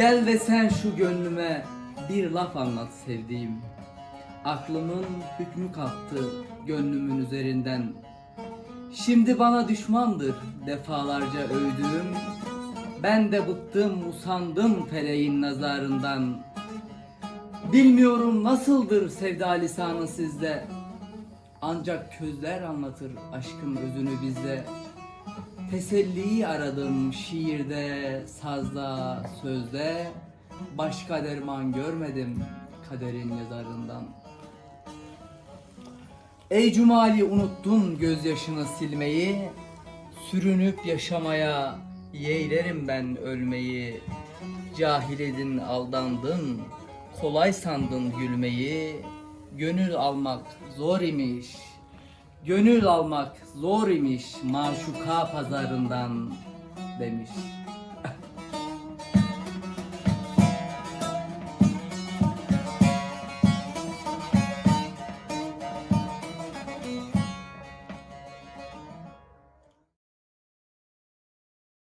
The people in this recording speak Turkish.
Gel de sen şu gönlüme bir laf anlat sevdiğim. Aklımın hükmü kalktı gönlümün üzerinden. Şimdi bana düşmandır defalarca övdüğüm. Ben de bıktım usandım feleğin nazarından. Bilmiyorum nasıldır sevda lisanı sizde. Ancak közler anlatır aşkın özünü bizde. Teselliyi aradım şiirde, sazda, sözde. Başka derman görmedim kaderin yazarından. Ey Cumali unuttun gözyaşını silmeyi. Sürünüp yaşamaya yeğlerim ben ölmeyi. Cahil edin aldandın, kolay sandın gülmeyi. Gönül almak zor imiş. Gönül almak zor imiş maşuka pazarından demiş.